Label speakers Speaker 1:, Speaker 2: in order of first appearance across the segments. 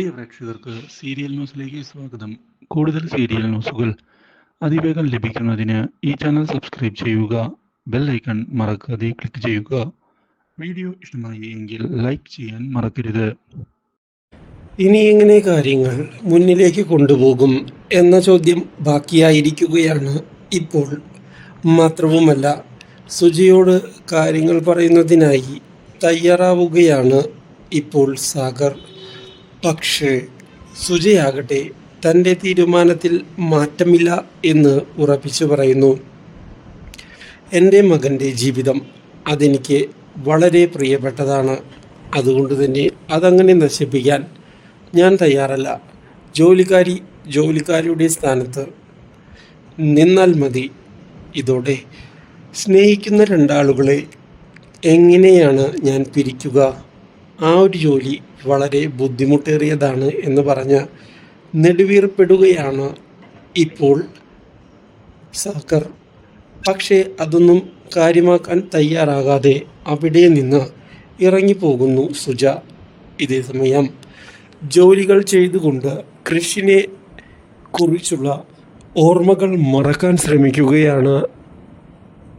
Speaker 1: പ്രിയ പ്രേക്ഷകർക്ക് സീരിയൽ ന്യൂസിലേക്ക് സ്വാഗതം. കൂടുതൽ സീരിയൽ ന്യൂസുകൾ അതിവേഗം ലഭിക്കുന്നതിന് ഈ ചാനൽ സബ്സ്ക്രൈബ് ചെയ്യുക ബെൽ ഐക്കൺ മറക്കാതെ ക്ലിക്ക് ചെയ്യുക. വീഡിയോ ഇഷ്ടമായി എങ്കിൽ ലൈക്ക് ചെയ്യാൻ മറക്കരുത്.
Speaker 2: ഇനി എങ്ങനെ കാര്യങ്ങൾ മുന്നിലേക്ക് കൊണ്ടുപോകും എന്ന ചോദ്യം ബാക്കിയായിരിക്കുകയാണ് ഇപ്പോൾ. മാത്രവുമല്ല സുജിയോട് കാര്യങ്ങൾ പറയുന്നതിനായി തയ്യാറാവുകയാണ് ഇപ്പോൾ സാഗർ. പക്ഷേ സുജയാകട്ടെ തന്റെ തീരുമാനത്തിൽ മാറ്റമില്ല എന്ന് ഉറപ്പിച്ചു പറയുന്നു. എന്റെ മകന്റെ ജീവിതം അതെനിക്ക് വളരെ പ്രിയപ്പെട്ടതാണ്. അതുകൊണ്ട് തന്നെ അതങ്ങനെ നശിപ്പിക്കാൻ ഞാൻ തയ്യാറല്ല. ജോലിക്കാരി ജോലിക്കാരിയുടെ സ്ഥാനത്ത് നിന്നാൽ മതി. ഇതോടെ സ്നേഹിക്കുന്ന രണ്ടാളുകളെ എങ്ങനെയാണ് ഞാൻ പിരിക്കുക? ആ ഒരു ജോലി വളരെ ബുദ്ധിമുട്ടേറിയതാണ് എന്ന് പറഞ്ഞ് നെടുവീർപ്പെടുകയാണ് ഇപ്പോൾ സർക്കാർ. പക്ഷേ അതൊന്നും കാര്യമാക്കാൻ തയ്യാറാകാതെ അവിടെ നിന്ന് ഇറങ്ങിപ്പോകുന്നു സുജ. ഇതേ സമയം ജോലികൾ ചെയ്തുകൊണ്ട് കൃഷിനെ കുറിച്ചുള്ള ഓർമ്മകൾ മറക്കാൻ ശ്രമിക്കുകയാണ്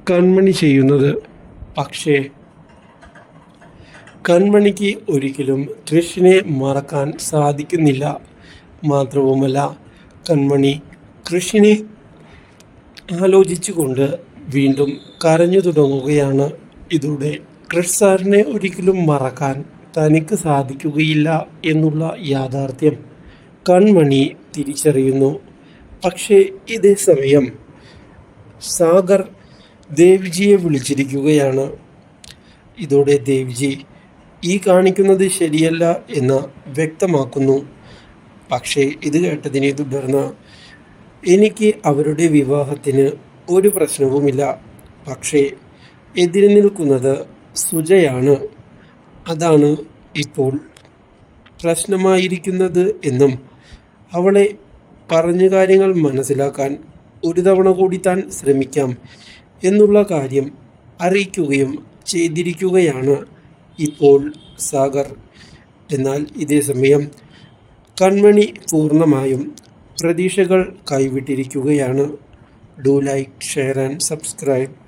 Speaker 2: കൺമണി ചെയ്യുന്നത്. പക്ഷേ കൺമണിക്ക് ഒരിക്കലും കൃഷിനെ മറക്കാൻ സാധിക്കുന്നില്ല. മാത്രവുമല്ല കൺമണി കൃഷിനെ ആലോചിച്ചുകൊണ്ട് വീണ്ടും കരഞ്ഞു തുടങ്ങുകയാണ്. ഇതോടെ ക്രിഷ് സാറിനെ ഒരിക്കലും മറക്കാൻ തനിക്ക് സാധിക്കുകയില്ല എന്നുള്ള യാഥാർത്ഥ്യം കൺമണി തിരിച്ചറിയുന്നു. പക്ഷേ ഇതേ സമയം സാഗർ ദേവ്ജിയെ വിളിച്ചിരിക്കുകയാണ്. ഇതോടെ ദേവ്ജി ഈ കാണിക്കുന്നത് ശരിയല്ല എന്ന് വ്യക്തമാക്കുന്നു. പക്ഷേ ഇത് കേട്ടതിനെ തുടർന്ന് എനിക്ക് അവരുടെ വിവാഹത്തിന് ഒരു പ്രശ്നവുമില്ല. പക്ഷേ എതിര് നിൽക്കുന്നത് സുജയാണ്. അതാണ് ഇപ്പോൾ പ്രശ്നമായിരിക്കുന്നത് എന്നും അവളെ പറഞ്ഞ കാര്യങ്ങൾ മനസ്സിലാക്കാൻ ഒരു തവണ കൂടി താൻ ശ്രമിക്കാം എന്നുള്ള കാര്യം അറിയിക്കുകയും ചെയ്തിരിക്കുകയാണ്. ഇപ്പോൾ സാഗർ. എന്നാൽ ഇതേ സമയം കൺമണി പൂർണമായും പ്രതീക്ഷകൾ കൈവിട്ടിരിക്കുകയാണ്. Do like share and subscribe.